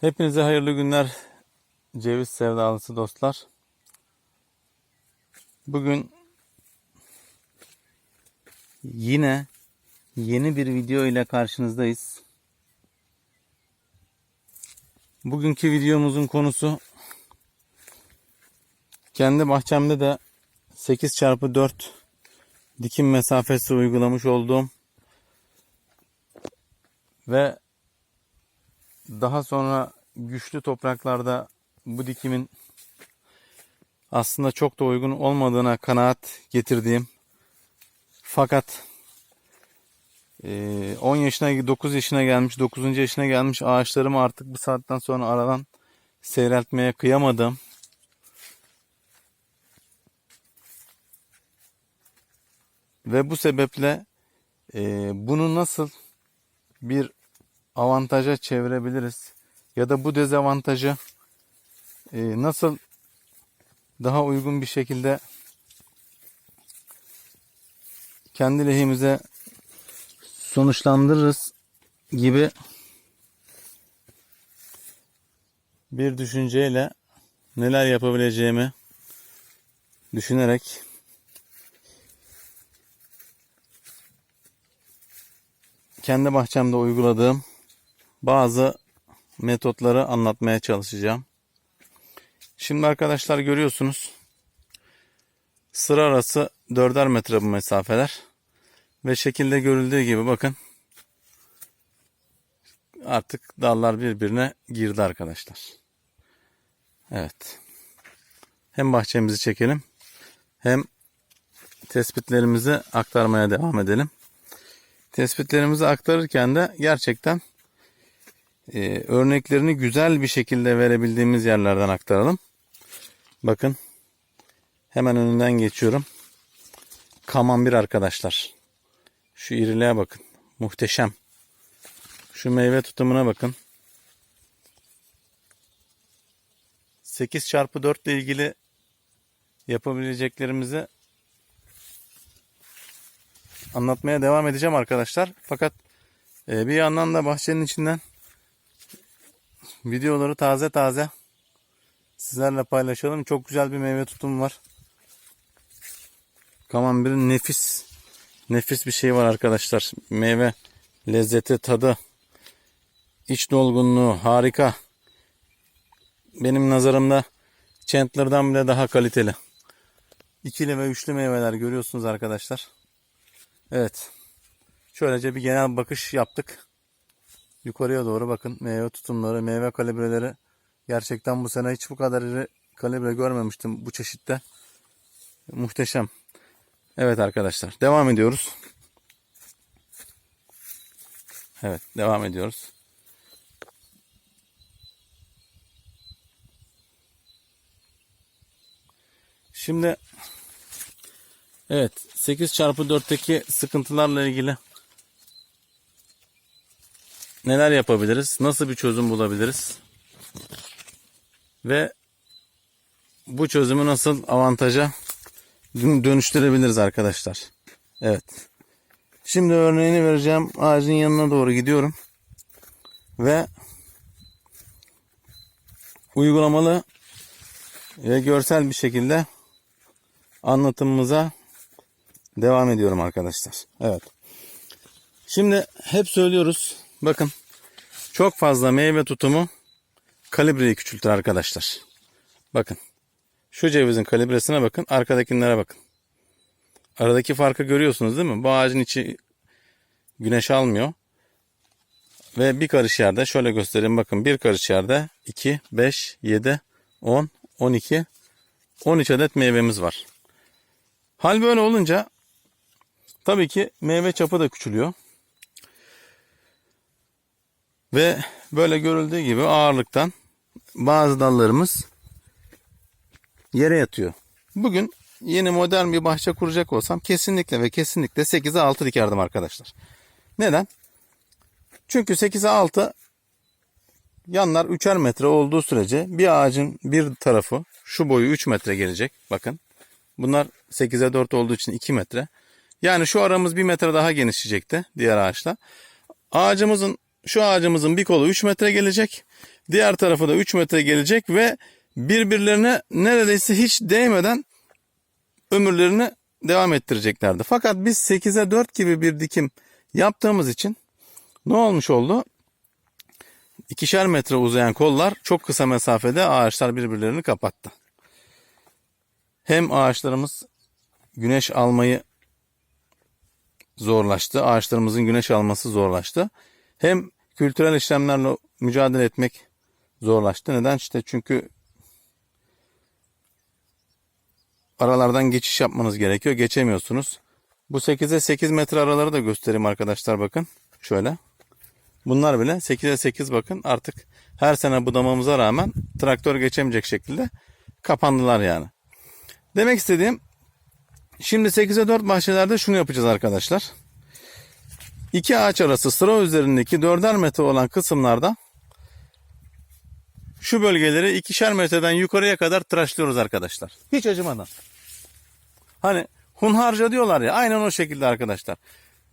Hepinize hayırlı günler ceviz sevdalısı dostlar. Bugün yine yeni bir video ile karşınızdayız. Bugünkü videomuzun konusu kendi bahçemde de 8 çarpı 4 dikim mesafesi uygulamış olduğum ve daha sonra güçlü topraklarda bu dikimin aslında çok da uygun olmadığına kanaat getirdiğim fakat eee, 10 yaşına 9 yaşına gelmiş 9. yaşına gelmiş ağaçlarımı artık bu saatten sonra aradan seyreltmeye kıyamadım. Ve bu sebeple eee, bunu nasıl bir avantaja çevirebiliriz? Ya da bu dezavantajı e, nasıl daha uygun bir şekilde kendi lehimize sonuçlandırırız gibi bir düşünceyle neler yapabileceğimi düşünerek kendi bahçemde uyguladığım bazı metotları anlatmaya çalışacağım. Şimdi arkadaşlar görüyorsunuz sıra arası 4'er metre bu mesafeler ve şekilde görüldüğü gibi bakın artık dallar birbirine girdi arkadaşlar. Evet. Hem bahçemizi çekelim hem tespitlerimizi aktarmaya devam edelim. Tespitlerimizi aktarırken de gerçekten e, örneklerini güzel bir şekilde verebildiğimiz yerlerden aktaralım. Bakın hemen önünden geçiyorum. Kaman bir arkadaşlar. Şu iriliğe bakın. Muhteşem. Şu meyve tutumuna bakın. 8 çarpı 4 ile ilgili yapabileceklerimizi anlatmaya devam edeceğim arkadaşlar. Fakat e, bir yandan da bahçenin içinden videoları taze taze sizlerle paylaşalım. Çok güzel bir meyve tutumu var. Kamambir'in nefis nefis bir şey var arkadaşlar. Meyve lezzeti, tadı, iç dolgunluğu harika. Benim nazarımda Chandler'dan bile daha kaliteli. İkili ve üçlü meyveler görüyorsunuz arkadaşlar. Evet. Şöylece bir genel bakış yaptık. Yukarıya doğru bakın. Meyve tutumları, meyve kalibreleri. Gerçekten bu sene hiç bu kadar iri kalibre görmemiştim bu çeşitte. Muhteşem. Evet arkadaşlar. Devam ediyoruz. Evet. Devam ediyoruz. Şimdi evet 8 çarpı 4'teki sıkıntılarla ilgili neler yapabiliriz? Nasıl bir çözüm bulabiliriz? Ve bu çözümü nasıl avantaja dön- dönüştürebiliriz arkadaşlar? Evet. Şimdi örneğini vereceğim ağacın yanına doğru gidiyorum. Ve uygulamalı ve görsel bir şekilde anlatımımıza devam ediyorum arkadaşlar. Evet. Şimdi hep söylüyoruz. Bakın çok fazla meyve tutumu kalibreyi küçültür arkadaşlar. Bakın. Şu cevizin kalibresine bakın. Arkadakilere bakın. Aradaki farkı görüyorsunuz değil mi? Bu ağacın içi güneş almıyor. Ve bir karış yerde şöyle göstereyim bakın. Bir karış yerde 2, 5, 7, 10, 12, 13 adet meyvemiz var. Hal böyle olunca tabii ki meyve çapı da küçülüyor. Ve böyle görüldüğü gibi ağırlıktan bazı dallarımız yere yatıyor. Bugün yeni modern bir bahçe kuracak olsam kesinlikle ve kesinlikle 8'e 6 dikerdim arkadaşlar. Neden? Çünkü 8'e 6 yanlar 3'er metre olduğu sürece bir ağacın bir tarafı şu boyu 3 metre gelecek. Bakın. Bunlar 8'e 4 olduğu için 2 metre. Yani şu aramız 1 metre daha genişleyecekti diğer ağaçla. Ağacımızın şu ağacımızın bir kolu 3 metre gelecek. Diğer tarafı da 3 metre gelecek ve birbirlerine neredeyse hiç değmeden ömürlerini devam ettireceklerdi. Fakat biz 8'e 4 gibi bir dikim yaptığımız için ne olmuş oldu? İkişer metre uzayan kollar çok kısa mesafede ağaçlar birbirlerini kapattı. Hem ağaçlarımız güneş almayı zorlaştı. Ağaçlarımızın güneş alması zorlaştı. Hem kültürel işlemlerle mücadele etmek zorlaştı. Neden? İşte çünkü aralardan geçiş yapmanız gerekiyor. Geçemiyorsunuz. Bu 8'e 8 metre araları da göstereyim arkadaşlar bakın. Şöyle. Bunlar bile 8'e 8 bakın artık her sene budamamıza rağmen traktör geçemeyecek şekilde kapandılar yani. Demek istediğim şimdi 8'e 4 bahçelerde şunu yapacağız arkadaşlar. İki ağaç arası sıra üzerindeki 4'er metre olan kısımlarda şu bölgeleri ikişer metreden yukarıya kadar tıraşlıyoruz arkadaşlar. Hiç acımadan. Hani hunharca diyorlar ya aynen o şekilde arkadaşlar.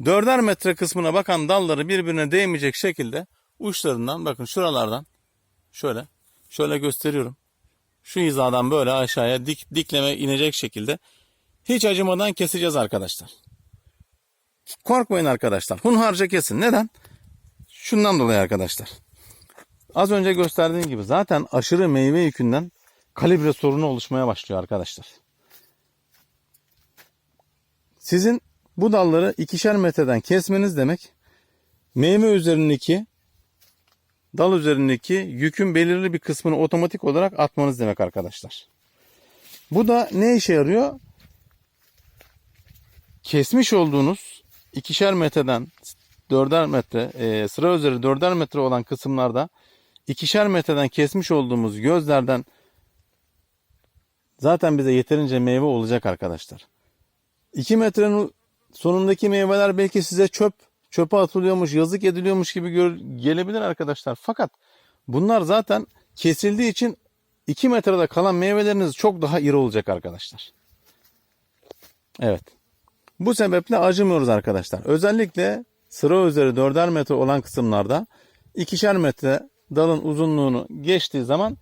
Dörder metre kısmına bakan dalları birbirine değmeyecek şekilde uçlarından bakın şuralardan şöyle şöyle gösteriyorum. Şu hizadan böyle aşağıya dik dikleme inecek şekilde hiç acımadan keseceğiz arkadaşlar. Korkmayın arkadaşlar. Hunharca kesin. Neden? Şundan dolayı arkadaşlar. Az önce gösterdiğim gibi zaten aşırı meyve yükünden kalibre sorunu oluşmaya başlıyor arkadaşlar. Sizin bu dalları ikişer metreden kesmeniz demek meyve üzerindeki dal üzerindeki yükün belirli bir kısmını otomatik olarak atmanız demek arkadaşlar. Bu da ne işe yarıyor? Kesmiş olduğunuz ikişer metreden dörder metre e, sıra üzeri dörder metre olan kısımlarda ikişer metreden kesmiş olduğumuz gözlerden zaten bize yeterince meyve olacak arkadaşlar. 2 metrenin sonundaki meyveler belki size çöp, çöpe atılıyormuş, yazık ediliyormuş gibi gör, gelebilir arkadaşlar. Fakat bunlar zaten kesildiği için 2 metrede kalan meyveleriniz çok daha iri olacak arkadaşlar. Evet. Bu sebeple acımıyoruz arkadaşlar. Özellikle sıra üzeri 4'er metre olan kısımlarda ikişer metre dalın uzunluğunu geçtiği zaman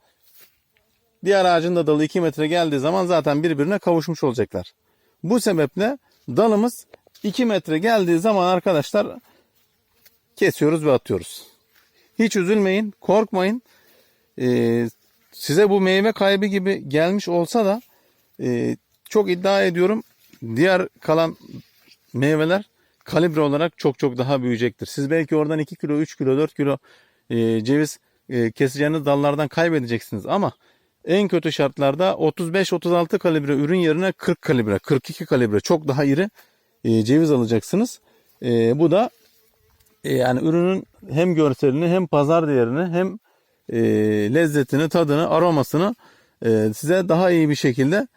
diğer ağacın da dalı 2 metre geldiği zaman zaten birbirine kavuşmuş olacaklar. Bu sebeple dalımız 2 metre geldiği zaman arkadaşlar kesiyoruz ve atıyoruz. Hiç üzülmeyin, korkmayın. Ee, size bu meyve kaybı gibi gelmiş olsa da e, çok iddia ediyorum diğer kalan meyveler kalibre olarak çok çok daha büyüyecektir. Siz belki oradan 2 kilo, 3 kilo, 4 kilo e, ceviz e, keseceğiniz dallardan kaybedeceksiniz ama en kötü şartlarda 35-36 kalibre ürün yerine 40 kalibre, 42 kalibre çok daha iri e, ceviz alacaksınız. E, bu da e, yani ürünün hem görselini hem pazar değerini hem e, lezzetini, tadını, aromasını e, size daha iyi bir şekilde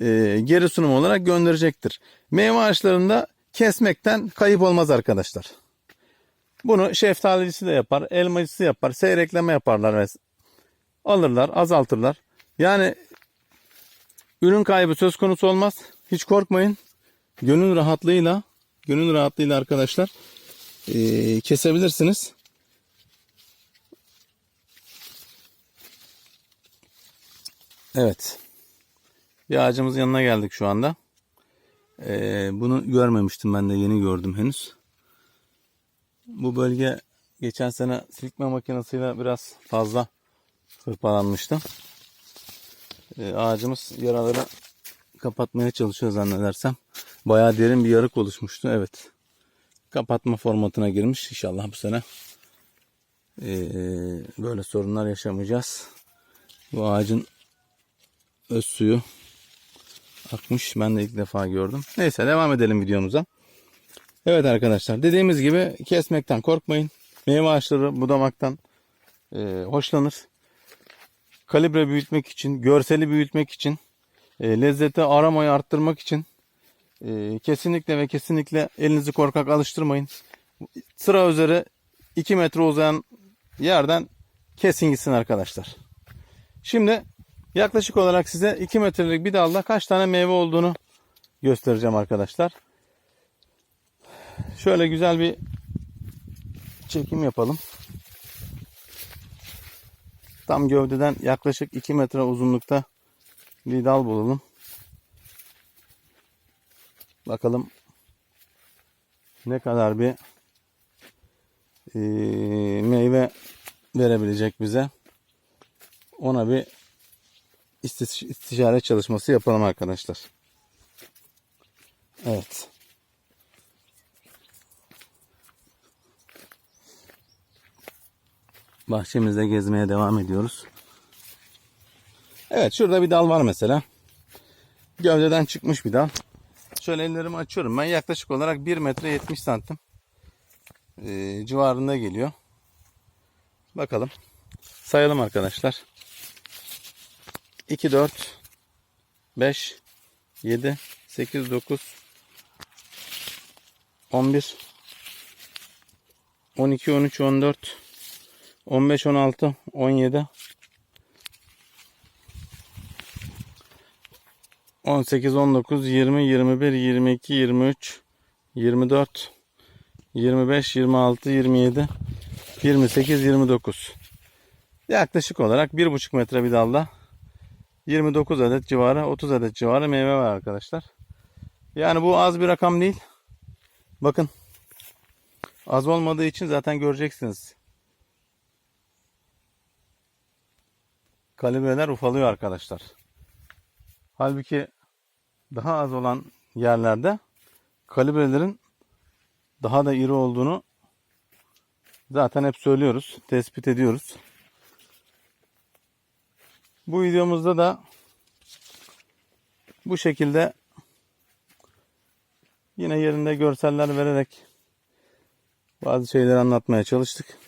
e, geri sunum olarak gönderecektir. Meyve ağaçlarında kesmekten kayıp olmaz arkadaşlar. Bunu şeftalicisi de yapar, elmacısı yapar, seyrekleme yaparlar alırlar, azaltırlar. Yani ürün kaybı söz konusu olmaz. Hiç korkmayın. Gönül rahatlığıyla, gönül rahatlığıyla arkadaşlar e, kesebilirsiniz. Evet. Bir ağacımızın yanına geldik şu anda. Ee, bunu görmemiştim ben de yeni gördüm henüz. Bu bölge geçen sene silkme makinesiyle biraz fazla hırpalanmıştı. Ee, ağacımız yaraları kapatmaya çalışıyor zannedersem. Bayağı derin bir yarık oluşmuştu. Evet. Kapatma formatına girmiş. İnşallah bu sene ee, böyle sorunlar yaşamayacağız. Bu ağacın öz suyu akmış. Ben de ilk defa gördüm. Neyse devam edelim videomuza. Evet arkadaşlar dediğimiz gibi kesmekten korkmayın. Meyve ağaçları budamaktan e, hoşlanır. Kalibre büyütmek için, görseli büyütmek için, e, lezzeti aromayı arttırmak için e, kesinlikle ve kesinlikle elinizi korkak alıştırmayın. Sıra üzeri 2 metre uzayan yerden kesin gitsin arkadaşlar. Şimdi yaklaşık olarak size 2 metrelik bir dalda kaç tane meyve olduğunu göstereceğim arkadaşlar. Şöyle güzel bir çekim yapalım. Tam gövdeden yaklaşık 2 metre uzunlukta bir dal bulalım. Bakalım ne kadar bir eee, meyve verebilecek bize. Ona bir istişare çalışması yapalım arkadaşlar. Evet. Bahçemizde gezmeye devam ediyoruz. Evet şurada bir dal var mesela. Gövdeden çıkmış bir dal. Şöyle ellerimi açıyorum. Ben yaklaşık olarak 1 metre 70 santim civarında geliyor. Bakalım. Sayalım arkadaşlar. 2, 4, 5, 7, 8, 9, 11, 12, 13, 14, 15, 16, 17, 18, 19, 20, 21, 22, 23, 24, 25, 26, 27, 28, 29. Yaklaşık olarak 1,5 metre bir dalda 29 adet civarı, 30 adet civarı meyve var arkadaşlar. Yani bu az bir rakam değil. Bakın. Az olmadığı için zaten göreceksiniz. Kalibreler ufalıyor arkadaşlar. Halbuki daha az olan yerlerde kalibrelerin daha da iri olduğunu zaten hep söylüyoruz, tespit ediyoruz. Bu videomuzda da bu şekilde yine yerinde görseller vererek bazı şeyleri anlatmaya çalıştık.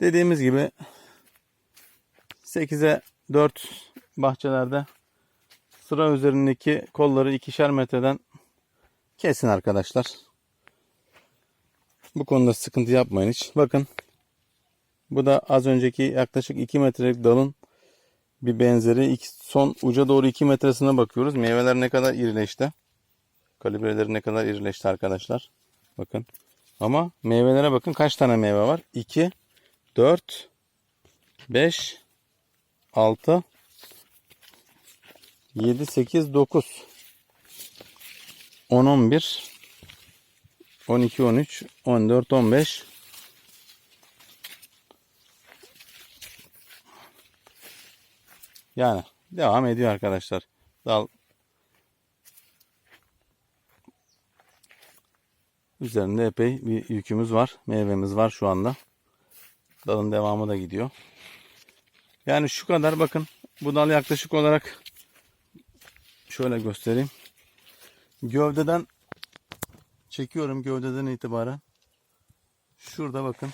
Dediğimiz gibi 8'e 4 bahçelerde sıra üzerindeki kolları ikişer metreden kesin arkadaşlar. Bu konuda sıkıntı yapmayın hiç. Bakın bu da az önceki yaklaşık 2 metrelik dalın bir benzeri. İki- son uca doğru 2 metresine bakıyoruz. Meyveler ne kadar irileşti. Kalibreleri ne kadar irileşti arkadaşlar. Bakın. Ama meyvelere bakın kaç tane meyve var? 2, 4, 5, 6, 7, 8, 9, 10, 11, 12, 13, 14, 15, Yani devam ediyor arkadaşlar. Dal üzerinde epey bir yükümüz var. Meyvemiz var şu anda. Dalın devamı da gidiyor. Yani şu kadar bakın. Bu dal yaklaşık olarak şöyle göstereyim. Gövdeden çekiyorum gövdeden itibaren. Şurada bakın.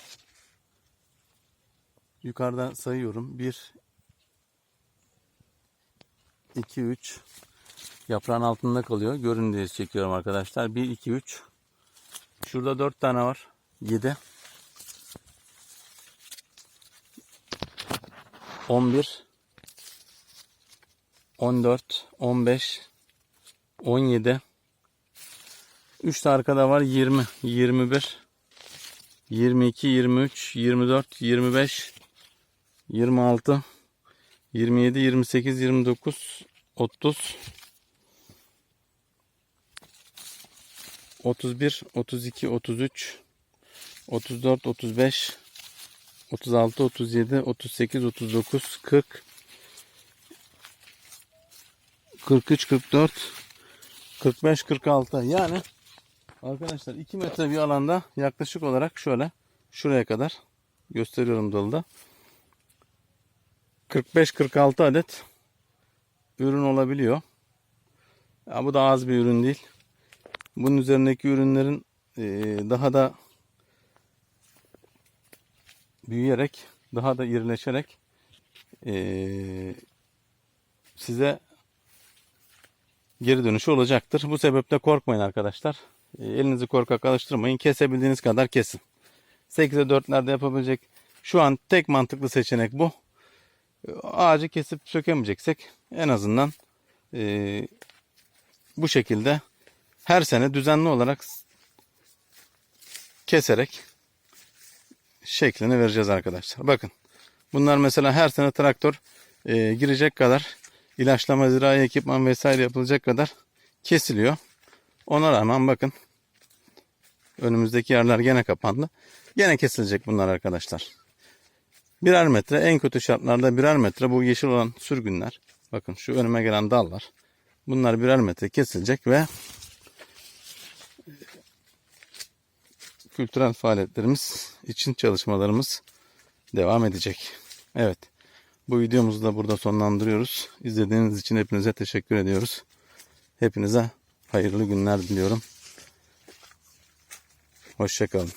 Yukarıdan sayıyorum. 1 2 3 yaprağın altında kalıyor. Görün diye çekiyorum arkadaşlar. 1 2 3 Şurada 4 tane var. 7 11 14 15 17 3 de arkada var. 20 21 22 23 24 25 26 27, 28, 29, 30, 31, 32, 33, 34, 35, 36, 37, 38, 39, 40, 43, 44, 45, 46. Yani arkadaşlar 2 metre bir alanda yaklaşık olarak şöyle şuraya kadar gösteriyorum dalıda. 45-46 adet ürün olabiliyor. Ya bu da az bir ürün değil. Bunun üzerindeki ürünlerin eee, daha da büyüyerek, daha da irileşerek eee, size geri dönüşü olacaktır. Bu sebeple korkmayın arkadaşlar. E, Elinizi korkak alıştırmayın. Kesebildiğiniz kadar kesin. 8'e 4'lerde yapabilecek şu an tek mantıklı seçenek bu ağacı kesip sökemeyeceksek en azından e, bu şekilde her sene düzenli olarak keserek şeklini vereceğiz arkadaşlar. Bakın bunlar mesela her sene traktör e, girecek kadar ilaçlama, zirai ekipman vesaire yapılacak kadar kesiliyor. Ona rağmen bakın önümüzdeki yerler gene kapandı. Gene kesilecek bunlar arkadaşlar. Birer metre en kötü şartlarda birer metre bu yeşil olan sürgünler. Bakın şu önüme gelen dallar. Bunlar birer metre kesilecek ve kültürel faaliyetlerimiz için çalışmalarımız devam edecek. Evet. Bu videomuzu da burada sonlandırıyoruz. İzlediğiniz için hepinize teşekkür ediyoruz. Hepinize hayırlı günler diliyorum. Hoşçakalın.